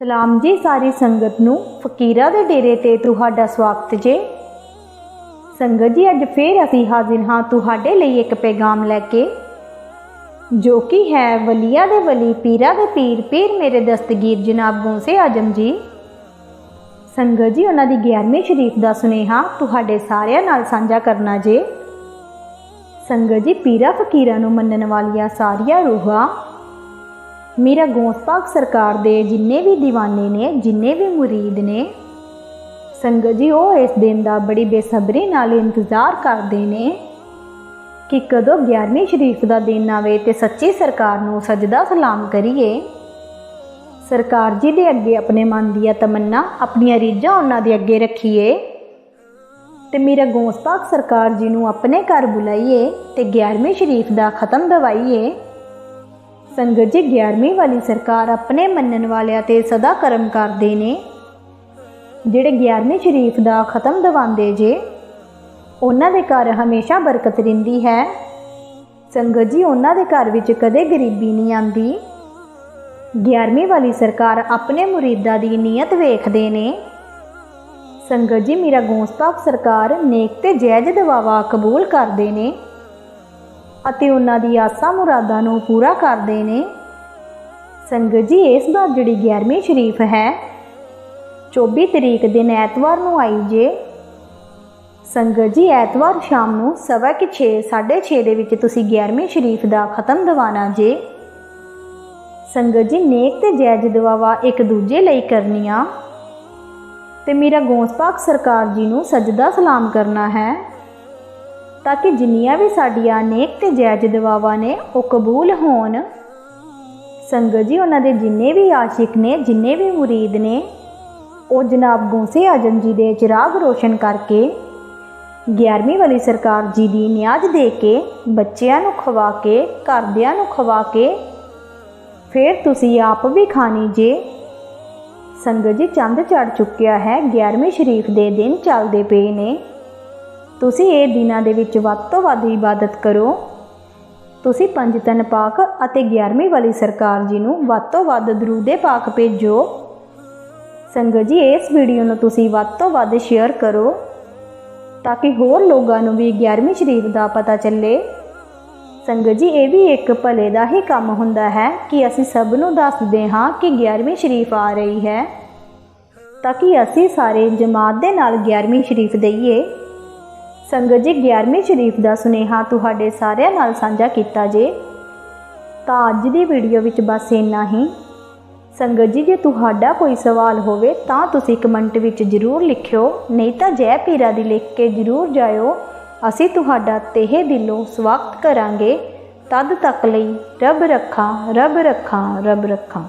ਸਲਾਮ ਜੀ ਸਾਰੀ ਸੰਗਤ ਨੂੰ। ਫਕੀਰਾਂ ਦੇ ਡੇਰੇ ਤੇ ਤੁਹਾਡਾ ਸਵਾਗਤ ਜੇ। ਸੰਗਤ ਜੀ, ਅੱਜ ਫੇਰ ਅਸੀਂ ਹਾਜ਼ਰ ਹਾਂ ਤੁਹਾਡੇ ਲਈ ਇੱਕ ਪੈਗਾਮ ਲੈ ਕੇ, ਜੋ ਕਿ ਹੈ ਵਲੀਆ ਦੇ ਵਲੀ, ਪੀਰਾ ਦੇ ਪੀਰ ਪੀਰ ਮੇਰੇ ਦਸਤਗੀਰ ਜਨਾਬ ਗੋਸੇ ਆਜਮ ਜੀ। ਸੰਗਤ ਜੀ, ਉਹਨਾਂ ਦੀ 11ਵੀਂ ਸ਼ਰੀਫ ਦਾ ਸੁਨੇਹਾ ਤੁਹਾਡੇ ਸਾਰਿਆਂ ਨਾਲ ਸਾਂਝਾ ਕਰਨਾ ਜੇ। ਸੰਗਤ ਜੀ, ਪੀਰਾ ਫਕੀਰਾਂ ਨੂੰ ਮੰਨਣ ਵਾਲੀਆਂ ਸਾਰੀਆਂ ਰੂਹਾਂ ਮੇਰਾ ਗੌਸ ਪਾਕ ਸਰਕਾਰ ਦੇ ਜਿੰਨੇ ਵੀ دیਵਾਨੇ ਨੇ, ਜਿੰਨੇ ਵੀ ਮੁਰੀਦ ਨੇ। ਸੰਗਤ ਜੀ, ਉਹ ਇਸ ਦਿਨ ਦਾ ਬੜੀ ਬੇਸਬਰੀ ਨਾਲ ਇੰਤਜ਼ਾਰ ਕਰਦੇ ਨੇ ਕਿ ਕਦੋਂ 11ਵੀਂ ਸ਼ਰੀਫ ਦਾ ਦਿਨ ਆਵੇ ਤੇ ਸੱਚੀ ਸਰਕਾਰ ਨੂੰ ਸਜਦਾ ਸਲਾਮ ਕਰੀਏ। ਸਰਕਾਰ ਜੀ ਦੇ ਅੱਗੇ ਆਪਣੇ ਮਨ ਦੀਆਂ ਤਮੰਨਾ, ਆਪਣੀਆਂ ਰੀਝਾਂ ਉਹਨਾਂ ਦੇ ਅੱਗੇ ਰੱਖੀਏ। ਤੇ ਮੇਰਾ ਗੌਸ ਪਾਕ ਸਰਕਾਰ ਜੀ ਨੂੰ ਆਪਣੇ ਘਰ ਬੁਲਾਈਏ ਤੇ 11ਵੀਂ ਸ਼ਰੀਫ ਦਾ ਖਤਮ ਦਵਾਈਏ। ਸੰਗਤ ਜੀ 11ਵੀਂ ਵਾਲੀ ਸਰਕਾਰ ਆਪਣੇ ਮੰਨਣ ਵਾਲਿਆਂ ਤੇ ਸਦਾ ਕਰਮ ਕਰਦੇ ਨੇ। ਜਿਹੜੇ 11ਵੀਂ ਸ਼ਰੀਫ ਦਾ ਖਤਮ ਦਵਾਉਂਦੇ ਜੇ, ਉਹਨਾਂ ਦੇ ਘਰ ਹਮੇਸ਼ਾ ਬਰਕਤ ਰਹਿੰਦੀ ਹੈ। ਸੰਗਤ ਜੀ, ਉਹਨਾਂ ਦੇ ਘਰ ਵਿੱਚ ਕਦੇ ਗਰੀਬੀ ਨਹੀਂ ਆਂਦੀ 11ਵੀਂ ਵਾਲੀ ਸਰਕਾਰ ਆਪਣੇ ਮੁਰੀਦਾਂ ਦੀ ਨੀਅਤ ਵੇਖਦੇ ਨੇ। ਸੰਗਤ ਜੀ, ਮੇਰਾ ਗੌਸਪਾਕ ਸਰਕਾਰ ਨੇਕ ਤੇ ਜਾਇਜ਼ ਦਵਾਵਾ ਕਬੂਲ ਕਰਦੇ ਨੇ। ਅਤੇ ਉਹਨਾਂ ਦੀ ਆਸਾਂ ਮੁਰਾਦਾਂ ਨੂੰ ਪੂਰਾ ਕਰਦੇ ਨੇ। ਸੰਗਤ ਜੀ, ਇਸ ਵਾਰ ਜਿਹੜੀ 11ਵੀਂ ਸ਼ਰੀਫ ਹੈ 24 ਤਰੀਕ ਦਿਨ ਐਤਵਾਰ ਨੂੰ ਆਈ ਜੇ। ਸੰਗਤ ਜੀ, ਐਤਵਾਰ ਸ਼ਾਮ ਨੂੰ ਸਵਾ ਕਿ 6 6:30 ਦੇ ਵਿੱਚ ਤੁਸੀਂ 11ਵੀਂ ਸ਼ਰੀਫ ਦਾ ਖਤਮ ਦਿਵਾਣਾ ਜੇ। ਸੰਗਤ ਜੀ, ਨੇਕ ਤੇ ਜੈਜ਼ ਦੁਆਵਾ ਇੱਕ ਦੂਜੇ ਲਈ ਕਰਨੀਆਂ। ਤੇ ਮੇਰਾ ਗੌਸਪਾਕ ਸਰਕਾਰ ਜੀ ਨੂੰ ਸਜਦਾ ਸਲਾਮ ਕਰਨਾ ਹੈ। ਤਾਂ ਕਿ ਜਿੰਨੀਆਂ ਵੀ ਸਾਡੀਆਂ ਨੇਕ ਤੇ ਜਾਇਜ਼ ਦੁਆਵਾਂ ਨੇ ਉਹ ਕਬੂਲ ਹੋਣ। ਸੰਗਤ ਜੀ, ਉਹਨਾਂ ਦੇ ਜਿੰਨੇ ਵੀ ਆਸ਼ਿਕ ਨੇ, ਜਿੰਨੇ ਵੀ ਮੁਰੀਦ ਨੇ, ਉਹ ਜਨਾਬ ਗੋਸੇ ਆਜਮ ਜੀ ਦੇ ਚਿਰਾਗ ਰੋਸ਼ਨ ਕਰਕੇ 11ਵੀਂ ਵਾਲੀ ਸਰਕਾਰ ਜੀ ਦੀ ਨਿਆਜ਼ ਦੇ ਕੇ, ਬੱਚਿਆਂ ਨੂੰ ਖਵਾ ਕੇ, ਘਰਦਿਆਂ ਨੂੰ ਖਵਾ ਕੇ, ਫਿਰ ਤੁਸੀਂ ਆਪ ਵੀ ਖਾਣੀ ਜੇ। ਸੰਗਤ ਜੀ, ਚੰਦ ਚੜ ਚੁੱਕਿਆ ਹੈ 11ਵੀਂ ਸ਼ਰੀਫ ਦੇ ਦਿਨ ਚੱਲਦੇ ਪਏ ਨੇ। ਤੁਸੀਂ ਇਹ ਦਿਨਾਂ ਦੇ ਵਿੱਚ ਵੱਧ ਤੋਂ ਵੱਧ ਇਬਾਦਤ ਕਰੋ। ਤੁਸੀਂ ਪੰਜ ਤਨ ਪਾਕ ਅਤੇ 11ਵੀਂ ਵਾਲੀ ਸਰਕਾਰ ਜੀ ਨੂੰ ਵੱਧ ਤੋਂ ਵੱਧ ਦਰੂਦੇ ਪਾਕ ਭੇਜੋ। ਸੰਗਤ ਜੀ, ਇਸ ਵੀਡੀਓ ਨੂੰ ਤੁਸੀਂ ਵੱਧ ਤੋਂ ਵੱਧ ਸ਼ੇਅਰ ਕਰੋ ਤਾਂ ਕਿ ਹੋਰ ਲੋਕਾਂ ਨੂੰ ਵੀ 11ਵੀਂ ਸ਼ਰੀਫ ਦਾ ਪਤਾ ਚੱਲੇ। ਸੰਗਤ ਜੀ, ਇਹ ਵੀ ਇੱਕ ਭਲੇ ਦਾ ਹੀ ਕੰਮ ਹੁੰਦਾ ਹੈ ਕਿ ਅਸੀਂ ਸਭ ਨੂੰ ਦੱਸਦੇ ਹਾਂ ਕਿ 11ਵੀਂ ਸ਼ਰੀਫ ਆ ਰਹੀ ਹੈ। ਤਾਂ ਕਿ ਅਸੀਂ ਸਾਰੇ ਜਮਾਤ ਦੇ ਨਾਲ 11ਵੀਂ ਸ਼ਰੀਫ ਦਈਏ। ਸੰਗਤ ਜੀ 11ਵੀਂ ਸ਼ਰੀਫ ਦਾ ਸੁਨੇਹਾ ਤੁਹਾਡੇ ਸਾਰਿਆਂ ਨਾਲ ਸਾਂਝਾ ਕੀਤਾ ਜੇ, ਤਾਂ ਅੱਜ ਦੀ ਵੀਡੀਓ ਵਿੱਚ ਬਸ ਇੰਨਾ ਹੀ। ਸੰਗਤ ਜੀ, ਜੇ ਤੁਹਾਡਾ ਕੋਈ ਸਵਾਲ ਹੋਵੇ, ਤਾਂ ਤੁਸੀਂ ਕਮੈਂਟ ਵਿੱਚ ਜ਼ਰੂਰ ਲਿਖਿਓ, ਨਹੀਂ ਤਾਂ ਜੈ ਪੀਰਾ ਦੀ ਲਿਖ ਕੇ ਜ਼ਰੂਰ ਜਾਇਓ। ਅਸੀਂ ਤੁਹਾਡਾ ਤਹਿ ਦਿਲੋਂ ਸਵਾਗਤ ਕਰਾਂਗੇ। ਤਦ ਤੱਕ ਲਈ ਰੱਬ ਰੱਖਾਂ ਰੱਬ ਰੱਖਾਂ ਰੱਬ ਰੱਖਾਂ।